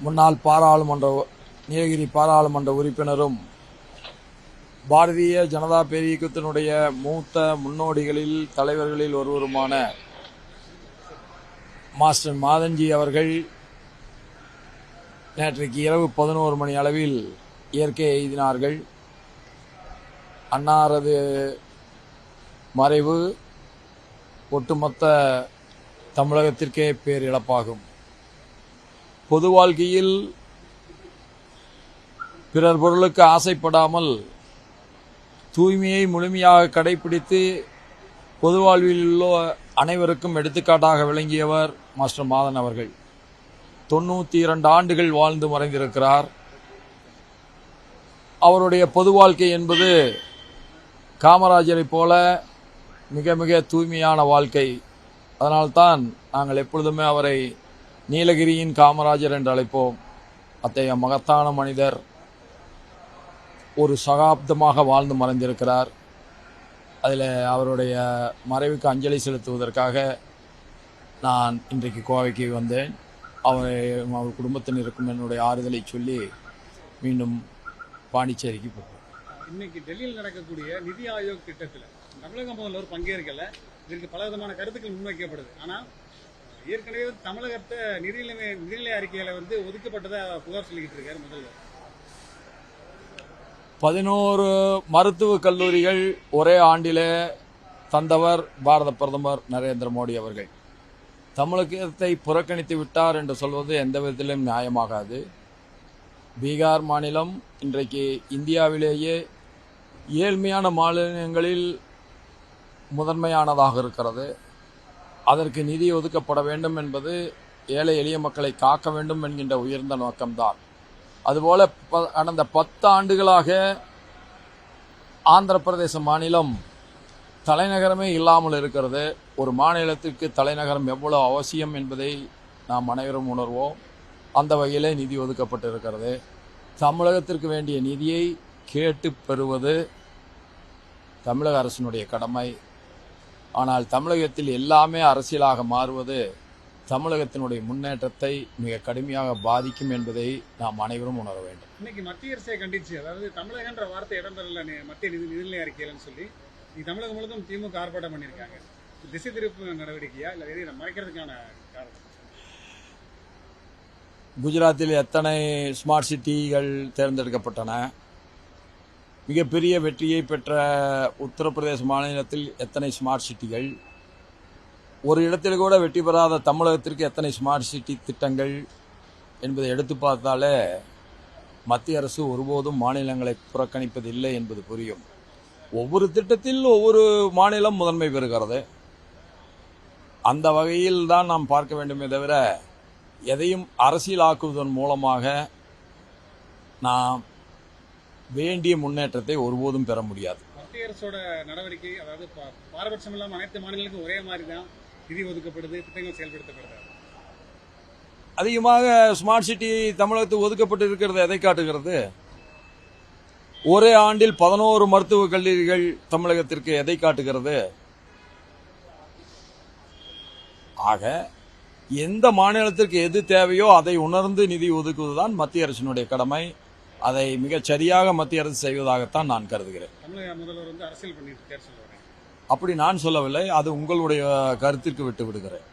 முன்னாள் பாராளுமன்ற நீலகிரி பாராளுமன்ற உறுப்பினரும் பாரதிய ஜனதா பேரியக்கத்தினுடைய மூத்த முன்னோடிகளில் தலைவர்களில் ஒருவருமான மாஸ்டர் மாதன்ஜி அவர்கள் நேற்றைக்கு இரவு பதினோரு மணி அளவில் இயற்கை எய்தினார்கள். அன்னாரது மறைவு ஒட்டுமொத்த தமிழகத்திற்கே பேரிழப்பாகும். பொது வாழ்க்கையில் பிறர் பொருளுக்கு ஆசைப்படாமல் தூய்மையை முழுமையாக கடைபிடித்து பொது வாழ்வில் உள்ள அனைவருக்கும் எடுத்துக்காட்டாக விளங்கியவர் மாஸ்டர் மாதன் அவர்கள். தொண்ணூற்றி இரண்டு ஆண்டுகள் வாழ்ந்து மறைந்திருக்கிறார். அவருடைய பொது வாழ்க்கை என்பது காமராஜரைப் போல மிக மிக தூய்மையான வாழ்க்கை. அதனால்தான் நாங்கள் எப்பொழுதுமே அவரை நீலகிரியின் காமராஜர் என்று அழைப்போம். அத்தகைய மகத்தான மனிதர் ஒரு சகாப்தமாக வாழ்ந்து மறைந்திருக்கிறார். அதில் அவருடைய மறைவுக்கு அஞ்சலி செலுத்துவதற்காக நான் இன்றைக்கு கோவைக்கு வந்தேன். அவர் அவர் குடும்பத்தில் இருக்கும் என்னுடைய ஆறுதலை சொல்லி மீண்டும் பாண்டிச்சேரிக்கு போகிறேன் இன்னைக்கு டெல்லியில் நடக்கக்கூடிய நிதி ஆயோக் திட்டத்தில் தமிழக முதல்வர் பங்கேற்கல. இதற்கு பல விதமான கருத்துக்கள் முன்வைக்கப்படுது. ஆனால் ஏற்கனவே தமிழகத்தை நிதிநிலை நிதிநிலை அறிக்கையில வந்து ஒதுக்கப்பட்டதா புகார் சொல்லிக்கிட்டு இருக்காரு முதல்வர். பதினோரு மருத்துவக் கல்லூரிகள் ஒரே ஆண்டிலே தந்தவர் பாரத பிரதமர் நரேந்திர மோடி அவர்கள். தமிழகத்தை புறக்கணித்து விட்டார் என்று சொல்வது எந்த விதத்திலும் நியாயமாகாது. பீகார் மாநிலம் இன்றைக்கு இந்தியாவிலேயே ஏழ்மையான மாநிலங்களில் முதன்மையானதாக இருக்கிறது. அதற்கு நிதி ஒதுக்கப்பட வேண்டும் என்பது ஏழை எளிய மக்களை காக்க வேண்டும் என்கின்ற உயர்ந்த நோக்கம்தான். அதுபோல ப- கடந்த பத்து ஆண்டுகளாக ஆந்திர பிரதேச மாநிலம் தலைநகரமே இல்லாமல் இருக்கிறது. ஒரு மாநிலத்திற்கு தலைநகரம் எவ்வளவு அவசியம் என்பதை நாம் அனைவரும் உணர்வோம். அந்த வகையிலே நிதி ஒதுக்கப்பட்டு இருக்கிறது தமிழகத்திற்கு வேண்டிய நிதியை கேட்டு பெறுவது தமிழக அரசினுடைய கடமை. ஆனால் தமிழகத்தில் எல்லாமே அரசியலாக மாறுவது தமிழகத்தினுடைய முன்னேற்றத்தை மிக கடுமையாக பாதிக்கும் என்பதை நாம் அனைவரும் உணர வேண்டும். இன்னைக்கு மத்திய அரசை கண்டிச்சு. அதாவது தமிழகன்ற வார்த்தை இடம்பெறல மத்திய நிதி நிதிநிலை அறிக்கையிலன்னு சொல்லி தமிழகம் முழுவதும் திமுக ஆர்ப்பாட்டம் பண்ணியிருக்காங்க. திசை திருப்பு நடவடிக்கையா இல்ல எதை மறைக்கிறதுக்கான காரணம்? குஜராத்தில் எத்தனை ஸ்மார்ட் சிட்டிகள் தேர்ந்தெடுக்கப்பட்டன? மிகப்பெரிய வெற்றியை பெற்ற உத்தரப்பிரதேச மாநிலத்தில் எத்தனை ஸ்மார்ட் சிட்டிகள்? ஒரு இடத்தில் கூட வெற்றி பெறாத தமிழகத்திற்கு எத்தனை ஸ்மார்ட் சிட்டி திட்டங்கள் என்பதை எடுத்து பார்த்தாலே மத்திய அரசு ஒருபோதும் மாநிலங்களை புறக்கணிப்பதில்லை என்பது புரியும். ஒவ்வொரு திட்டத்தில் ஒவ்வொரு மாநிலம் முதன்மை பெறுகிறது. அந்த வகையில் தான் நாம் பார்க்க வேண்டுமே தவிர எதையும் அரசியலாக்குவதன் மூலமாக நாம் வேண்டிய முன்னேற்றத்தை ஒருபோதும் பெற முடியாது. மத்திய அரசோட நடவடிக்கை அதாவது பாரபட்சம் இல்லாம அனைத்து மாநிலங்களுக்கும் ஒரே மாதிரி தான் நிதி ஒதுக்கப்படுது திட்டங்கள் செயல்படுத்தப்படுது. அதிகமாக ஸ்மார்ட் சிட்டி தமிழகத்துக்கு ஒதுக்கப்பட்டு இருக்கிறது எதை காட்டுகிறது? ஒரே ஆண்டில் பதினோரு மருத்துவக் கல்லூரிகள் தமிழகத்திற்கு எதை காட்டுகிறது? ஆக எந்த மாநிலத்திற்கு எது தேவையோ அதை உணர்ந்து நிதி ஒதுக்குவதுதான் மத்திய அரசினுடைய கடமை. அதை மிகச் சரியாக மத்திய அரசு செய்வதாகத்தான் நான் கருதுகிறேன். அப்படி நான் சொல்லவில்லை அது உங்களுடைய கருத்திற்கு விட்டு விடுகிறேன்.